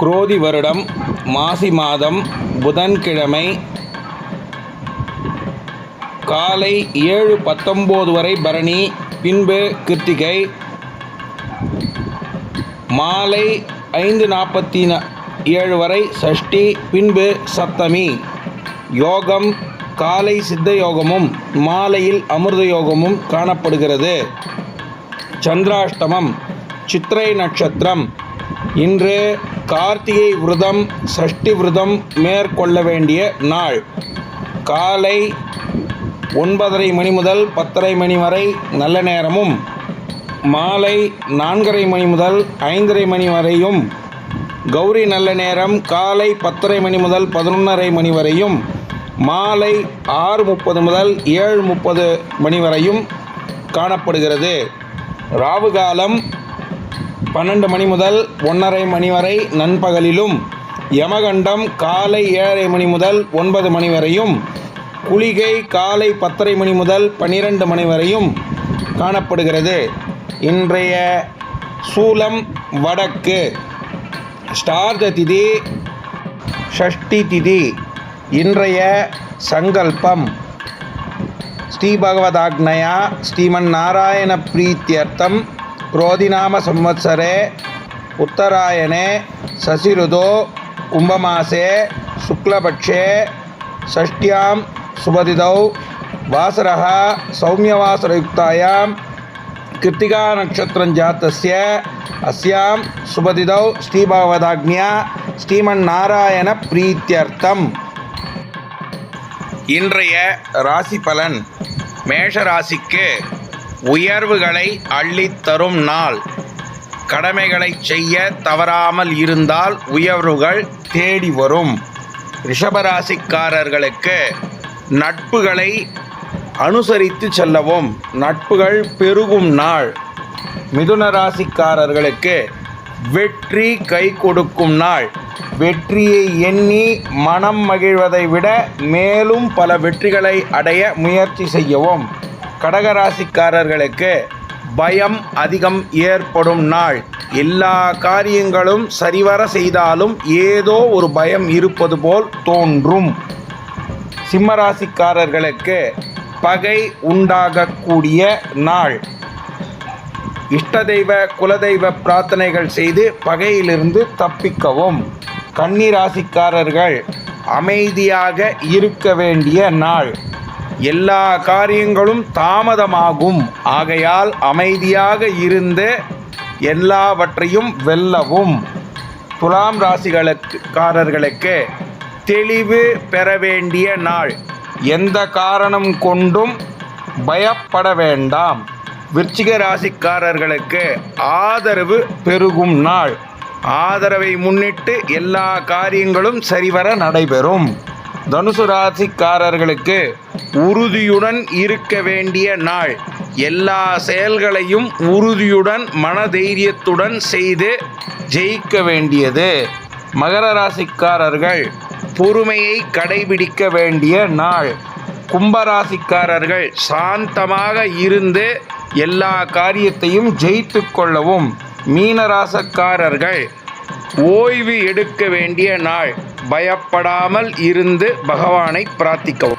குரோதி வருடம் மாசி மாதம் புதன்கிழமை காலை ஏழு பத்தொம்போது வரை பரணி பின்பு கிருத்திகை மாலை ஐந்து நாற்பத்தி ஏழு வரை சஷ்டி பின்பு சப்தமி. யோகம் காலை சித்த யோகமும் மாலையில் அமிர்த யோகமும் காணப்படுகிறது. சந்திராஷ்டமம் சித்திரை நட்சத்திரம். இன்று கார்த்திகை விரதம் சஷ்டி விரதம் மேற்கொள்ள வேண்டிய நாள். காலை ஒன்பதரை மணி முதல் பத்தரை மணி வரை நல்ல நேரமும் மாலை நான்கரை மணி முதல் ஐந்தரை மணி வரையும் கௌரி நல்ல நேரம் காலை பத்தரை மணி முதல் பதினொன்றரை மணி வரையும் மாலை ஆறு முப்பது முதல் ஏழு முப்பது மணி வரையும் காணப்படுகிறது. ராவு காலம் பன்னெண்டு மணி முதல் ஒன்றரை மணி வரை நண்பகலிலும் யமகண்டம் காலை ஏழரை மணி முதல் ஒன்பது மணி வரையும் குளிகை காலை பத்தரை மணி முதல் பன்னிரெண்டு மணி வரையும் காணப்படுகிறது. இன்றைய சூலம் வடக்கு. ஸ்டார்த திதி ஷஷ்டி திதி இன்றைய சங்கல்பம். ஸ்ரீபகவதாக்னயா ஸ்ரீமன்னாராயண பிரீத்தியர்த்தம் क्रोधिनाम संवत्सरे उत्तरायणे शशिऋतौ कुम्भमासे शुक्लपक्षे षष्ट्यां शुभतिथौ वासरः सौम्यवासरयुक्तायां कृत्तिकानक्षत्रं जातस्य अस्यां शुभतिथौ श्रीभगवदाज्ञा ஸ்ரீமன்னாராயண இன்றைய ராசி பலன் மேஷ ராசிக்கு உயர்வுகளை அள்ளித்தரும் நாள். கடமைகளை செய்ய தவறாமல் இருந்தால் உயர்வுகள் தேடி வரும். ரிஷபராசிக்காரர்களுக்கு நட்புகளை அனுசரித்து செல்லவும். நட்புகள் பெருகும் நாள். மிதுன ராசிக்காரர்களுக்கு வெற்றி கை கொடுக்கும் நாள். வெற்றியை எண்ணி மனம் மகிழ்வதை விட மேலும் பல வெற்றிகளை அடைய முயற்சி செய்யவும். கடகராசிக்காரர்களுக்கு பயம் அதிகம் ஏற்படும் நாள். எல்லா காரியங்களும் சரிவர செய்தாலும் ஏதோ ஒரு பயம் இருப்பது போல் தோன்றும். சிம்மராசிக்காரர்களுக்கு பகை உண்டாகக்கூடிய நாள். இஷ்ட தெய்வ குலதெய்வ பிரார்த்தனைகள் செய்து பகையிலிருந்து தப்பிக்கவும். கன்னிராசிக்காரர்கள் அமைதியாக இருக்க வேண்டிய நாள். எல்லா காரியங்களும் தாமதமாகும். ஆகையால் அமைதியாக இருந்து எல்லாவற்றையும் வெல்லவும். துலாம் ராசிகளுக்காரர்களுக்கு தெளிவு பெற வேண்டிய நாள். எந்த காரணம் கொண்டும் பயப்பட வேண்டாம். விருச்சிக ராசிக்காரர்களுக்கு ஆதரவு பெருகும் நாள். ஆதரவை முன்னிட்டு எல்லா காரியங்களும் சரிவர நடைபெறும். தனுசு ராசிக்காரர்களுக்கு உறுதியுடன் இருக்க வேண்டிய நாள். எல்லா செயல்களையும் உறுதியுடன் மனதைரியத்துடன் செய்து ஜெயிக்க வேண்டியது. மகர ராசிக்காரர்கள் பொறுமையை கடைபிடிக்க வேண்டிய நாள். கும்பராசிக்காரர்கள் சாந்தமாக இருந்து எல்லா காரியத்தையும் ஜெயித்து கொள்ளவும். மீனராசக்காரர்கள் ஓய்வு எடுக்க வேண்டிய நாள். பயப்படாமல் இருந்து பகவானை பிரார்த்திக்கவும்.